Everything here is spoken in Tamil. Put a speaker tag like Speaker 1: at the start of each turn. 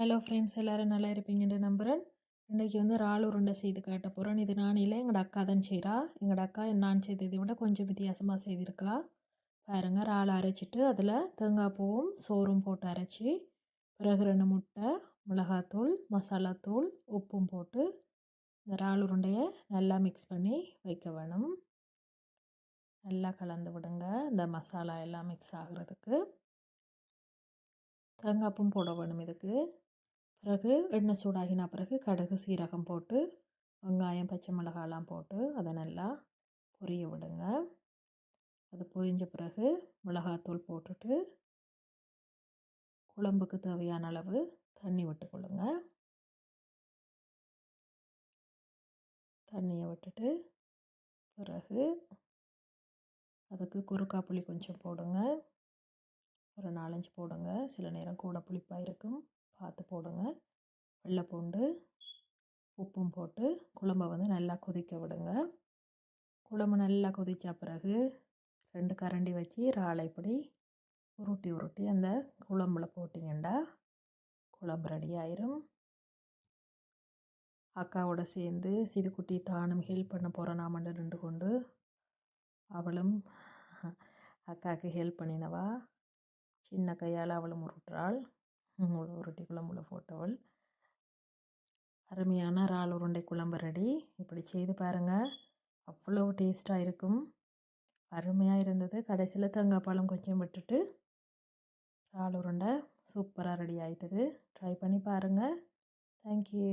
Speaker 1: ஹலோ ஃப்ரெண்ட்ஸ் எல்லோரும் நல்லா இருப்பீங்கன்னு நம்புகிறேன் இன்றைக்கி வந்து இறால் உருண்டை செய்து காட்ட போகிறேன் இது நான் இல்லை எங்களோட அக்கா தான் செய்கிறா எங்களோட அக்கா நான் செய்ததை விட கொஞ்சம் வித்தியாசமாக செய்திருக்கா. பாருங்கள் இறால் அரைச்சிட்டு அதில் தேங்காய் பூவும் சோறும் போட்டு அரைச்சி பிறகு ரெண்டு முட்டை மிளகாத்தூள் மசாலாத்தூள் உப்பும் போட்டு இந்த இறால் உருண்டையை நல்லா மிக்ஸ் பண்ணி வைக்க வேணும். நல்லா கலந்து விடுங்க. இந்த மசாலா எல்லாம் மிக்ஸ் ஆகிறதுக்கு. தேங்காய்ப்பும் போட வேணும் இதுக்கு. பிறகு எண்ணெய் சூடாகின பிறகு கடுகு சீரகம் போட்டு வெங்காயம் பச்சை மிளகாலாம் போட்டு அதை நல்லா பொரிய விடுங்க. அது பொரிஞ்ச பிறகு மிளகாத்தூள் போட்டுட்டு குழம்புக்கு தேவையான அளவு தண்ணி விட்டுக்கொள்ளுங்க தண்ணியை விட்டுட்டு பிறகு அதுக்கு குறுக்கா புளி கொஞ்சம் போடுங்க. ஒரு நாலஞ்சு போடுங்க. சில நேரம் கூட புளிப்பாக இருக்கும் பார்த்து போடுங்க. வெள்ளை பூண்டு உப்பும் போட்டு குழம்பை வந்து நல்லா கொதிக்க விடுங்க. குழம்பு நல்லா கொதித்த பிறகு ரெண்டு கரண்டி வச்சு ராளைப்படி உருட்டி உருட்டி அந்த குழம்புல போட்டிங்கண்டா குழம்பு ரெடி ஆயிரும். அக்காவோட சேர்ந்து சிதுக்குட்டி தானும் ஹெல்ப் பண்ண போகிறேன் நான் நின்று கொண்டு அவளும் அக்காவுக்கு ஹெல்ப் பண்ணினவா? சின்ன கையால் அவளும் உருட்டுறாள். உருட்டி குழம்புல போட்டவள் அருமையான இறால் உருண்டை குழம்பு ரெடி இப்படி செய்து பாருங்கள் அவ்வளோ டேஸ்ட்டாக இருக்கும். அருமையாக இருந்தது. கடைசியில் தேங்காய் பழம் கொஞ்சம் விட்டுட்டு இறால் உருண்டை சூப்பராக ரெடி ஆகிட்டது ட்ரை பண்ணி பாருங்கள் தேங்க்யூ